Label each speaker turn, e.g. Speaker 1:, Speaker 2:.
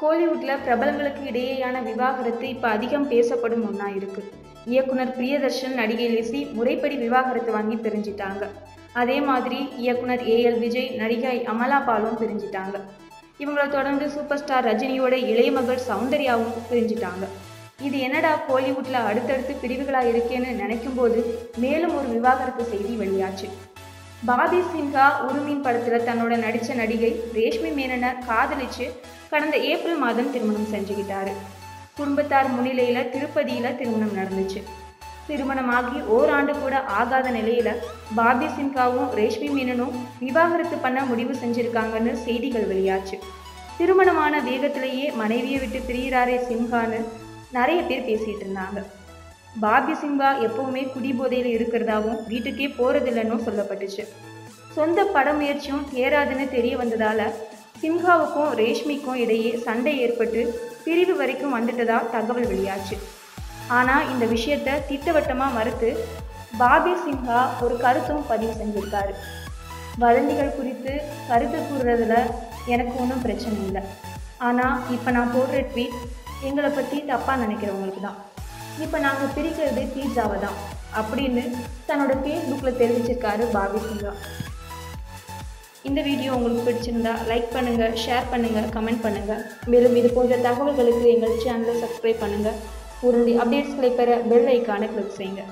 Speaker 1: கோலிவுட்டில் பிரபலங்களுக்கு இடையேயான விவாகரத்து இப்போ அதிகம் பேசப்படும் ஒன்றா இருக்கு. இயக்குனர் பிரியதர்ஷன் நடிகை லிசி முறைப்படி விவாகரத்து வாங்கி பிரிஞ்சிட்டாங்க. அதே மாதிரி இயக்குனர் ஏ எல் விஜய் நடிகை அமலா பாலும் பிரிஞ்சிட்டாங்க. இவங்களை தொடர்ந்து சூப்பர் ஸ்டார் ரஜினியோட இளைய மகள் சௌந்தர்யாவும் பிரிஞ்சிட்டாங்க. இது என்னடா கோலிவுட்டில் அடுத்தடுத்து பிரிவுகளாக இருக்கேன்னு நினைக்கும் போது மேலும் ஒரு விவாகரத்து செய்தி வெளியாச்சு. பாபி சின்ஹா உருமீன் படத்தில் தன்னோட நடித்த நடிகை ரேஷ்மி மேனனை காதலிச்சு கடந்த ஏப்ரல் மாதம் திருமணம் செஞ்சுக்கிட்டாரு. குடும்பத்தார் முன்னிலையில் திருப்பதியில் திருமணம் நடந்துச்சு. திருமணமாகி ஓராண்டு கூட ஆகாத நிலையில் பாபி சின்ஹாவும் ரேஷ்மி மேனனும் விவாகரத்து பண்ண முடிவு செஞ்சுருக்காங்கன்னு செய்திகள் வெளியாச்சு. திருமணமான வேகத்திலேயே மனைவியை விட்டு பிரியிறாரே சின்ஹான்னு நிறைய பேர் பேசிகிட்டு இருந்தாங்க. பாபி சிங்கா எப்பவுமே குடிபோதையில் இருக்கிறதாவும் வீட்டுக்கே போகிறதில்லைன்னு சொல்லப்பட்டுச்சு. சொந்த பட முயற்சியும் ஏறாதுன்னு தெரிய வந்ததால் சிம்ஹாவுக்கும் ரேஷ்மிக்கும் இடையே சண்டை ஏற்பட்டு பிரிவு வரைக்கும் வந்துட்டதா தகவல் வெளியாச்சு. ஆனால் இந்த விஷயத்த திட்டவட்டமாக மறுத்து பாபி சிங்கா ஒரு கருத்தும் பதிவு செஞ்சிருக்காரு. வதந்திகள் குறித்து கருத்து கூறுறதுல எனக்கு ஒன்றும் பிரச்சனை இல்லை. ஆனால் இப்போ நான் போடுற ட்வீட் எங்களை பற்றி தப்பாக நினைக்கிறவங்களுக்கு தான். இப்போ நாங்கள் பிரிக்கிறது பீட்சாவை தான். அப்படின்னு தன்னோட ஃபேஸ்புக்கில் தெரிவிச்சிருக்காரு பாபி சிங்கா. இந்த வீடியோ உங்களுக்கு பிடிச்சிருந்தா லைக் பண்ணுங்கள் ஷேர் பண்ணுங்கள் கமெண்ட் பண்ணுங்கள் மேலும் இது போன்ற தகவல்களுக்கு எங்கள் சேனலை சப்ஸ்கிரைப் பண்ணுங்கள் உடனடி அப்டேட்ஸ்களை பெற பெல் ஐக்கானை கிளிக் செய்யுங்க.